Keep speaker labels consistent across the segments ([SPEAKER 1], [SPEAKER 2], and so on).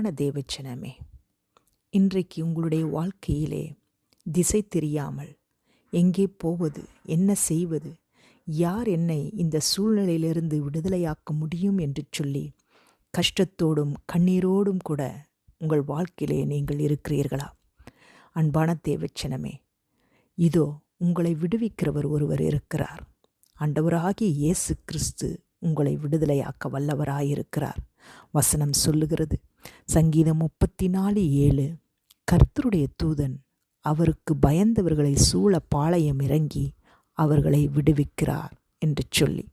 [SPEAKER 1] அன்பான தேவச்சனமே இன்றைக்கு உங்களுடைய வாழ்க்கையிலே திசை தெரியாமல் எங்கே போவது என்ன செய்வது யார் என்னை இந்த சூழ்நிலையிலிருந்து விடுதலையாக்க முடியும் என்று சொல்லி கஷ்டத்தோடும் கண்ணீரோடும் கூட உங்கள் வாழ்க்கையிலே நீங்கள் இருக்கிறீர்களா? அன்பான தேவச்சனமே இதோ உங்களை விடுவிக்கிறவர் ஒருவர் இருக்கிறார். ஆண்டவராகிய இயேசு கிறிஸ்து உங்களை விடுதலையாக்க வல்லவராயிருக்கிறார். வசனம் சொல்லுகிறது சங்கீதம் முப்பத்தி நாலு ஏழு. கர்த்தருடைய தூதன் அவருக்கு பயந்தவர்களை சூழ பாளையம் இறங்கி அவர்களை விடுவிக்கிறார் என்று சொல்லி.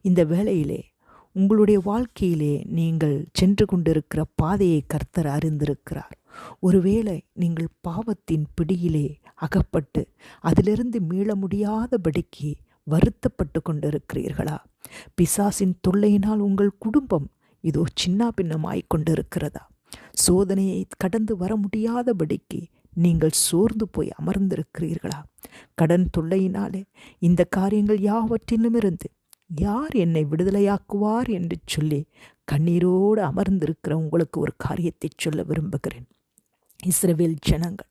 [SPEAKER 1] இந்த வேளையிலே உங்களுடைய வாழ்க்கையிலே நீங்கள் சென்று கொண்டிருக்கிற பாதையை கர்த்தர் அறிந்திருக்கிறார். ஒருவேளை நீங்கள் பாவத்தின் பிடியிலே அகப்பட்டு அதிலிருந்து மீள முடியாதபடிக்கு வருத்தப்பட்டு கொண்டிருக்கிறீர்களா? பிசாசின் தொல்லையினால் உங்கள் குடும்பம் இதோ சின்ன பின்னமாய் கொண்டிருக்கிறதா? சோதனையை கடந்து வர முடியாதபடிக்கு நீங்கள் சோர்ந்து போய் அமர்ந்திருக்கிறீர்களா? கடன் தொல்லையினாலே இந்த காரியங்கள் யாவற்றிலுமிருந்து யார் என்னை விடுதலையாக்குவார் என்று சொல்லி கண்ணீரோடு அமர்ந்திருக்கிற உங்களுக்கு ஒரு காரியத்தை சொல்ல விரும்புகிறேன். இஸ்ரவேல் ஜனங்கள்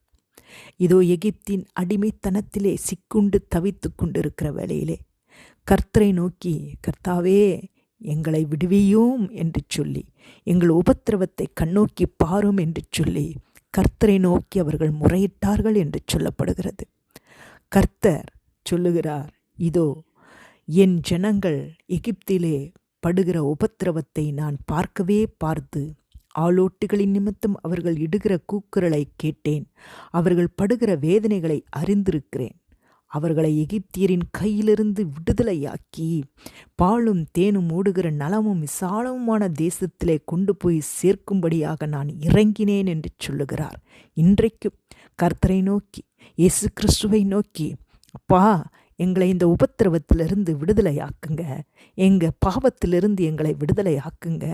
[SPEAKER 1] இதோ எகிப்தின் அடிமைத்தனத்திலே சிக்குண்டு தவித்து கொண்டிருக்கிற வேளையிலே கர்த்தரை நோக்கி கர்த்தாவே எங்களை விடுவியோம் என்று சொல்லி எங்கள் உபத்திரவத்தை கண்ணோக்கி பாரும் என்று சொல்லி கர்த்தரை நோக்கி அவர்கள் முறையிட்டார்கள் என்று சொல்லப்படுகிறது. கர்த்தர் சொல்லுகிறார் இதோ என் ஜனங்கள் எகிப்திலே படுகிற உபத்திரவத்தை நான் பார்க்கவே பார்த்து ஆளோட்டுகளின் நிமித்தம் அவர்கள் இடுகிற கூக்குரலை கேட்டேன். அவர்கள் படுகிற வேதனைகளை அறிந்திருக்கிறேன். அவர்களை எகிப்தியரின் கையிலிருந்து விடுதலையாக்கி பாலும் தேனும் ஓடுகிற நலமும் விசாலமுமான தேசத்திலே கொண்டு போய் சேர்க்கும்படியாக நான் இறங்கினேன் என்று சொல்லுகிறார். இன்றைக்கும் கர்த்தரை நோக்கி இயேசு கிறிஸ்துவை நோக்கி அப்பா எங்களை இந்த உபத்திரவத்திலிருந்து விடுதலையாக்குங்க. எங்கள் பாவத்திலிருந்து எங்களை விடுதலையாக்குங்க.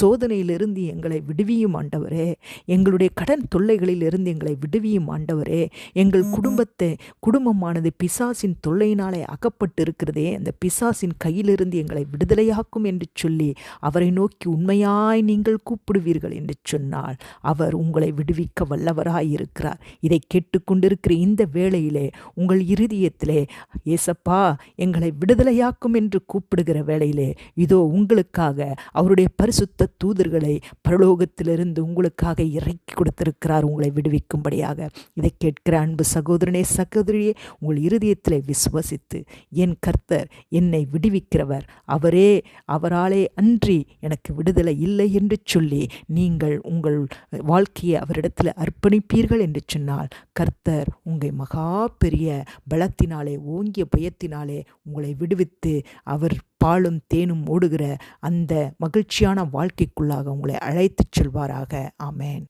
[SPEAKER 1] சோதனையிலிருந்து எங்களை விடுவியும் ஆண்டவரே. எங்களுடைய கடன் தொல்லைகளிலிருந்து எங்களை விடுவியும் ஆண்டவரே. எங்கள் குடும்பத்தை குடும்பமானது பிசாசின் தொல்லையினாலே அகப்பட்டு இருக்கிறதே அந்த பிசாசின் கையிலிருந்து எங்களை விடுதலையாக்கும் என்று சொல்லி அவரை நோக்கி உண்மையாய் நீங்கள் கூப்பிடுவீர்கள் என்று சொன்னால் அவர் உங்களை விடுவிக்க வல்லவராயிருக்கிறார். இதை கேட்டுக்கொண்டிருக்கிற இந்த வேளையிலே உங்கள் இருதயத்திலே ஏசப்பா எங்களை விடுதலையாக்கும் என்று கூப்பிடுகிற வேளையிலே இதோ உங்களுக்காக அவருடைய பரிசுத்த தூதர்களை பரலோகத்திலிருந்து உங்களுக்காக இறக்கி கொடுத்திருக்கிறார் உங்களை விடுவிக்கும்படியாக. இதை கேட்கிற அன்பு சகோதரனே சகோதரியே உங்கள் இருதயத்தில் விசுவசித்து என் கர்த்தர் என்னை விடுவிக்கிறவர். அவரே அவராலே அன்றி எனக்கு விடுதலை இல்லை என்று சொல்லி நீங்கள் உங்கள் வாழ்க்கையை அவரிடத்தில் அர்ப்பணிப்பீர்கள் என்று சொன்னால் கர்த்தர் உங்கள் மகா பெரிய பலத்தினாலே ஓங்கி ஓங்கிய பயத்தினாலே உங்களை விடுவித்து அவர் பாலும் தேனும் ஓடுகிற அந்த மகிழ்ச்சியான வாழ்க்கைக்குள்ளாக உங்களை அழைத்துச் செல்வாராக. ஆமேன்.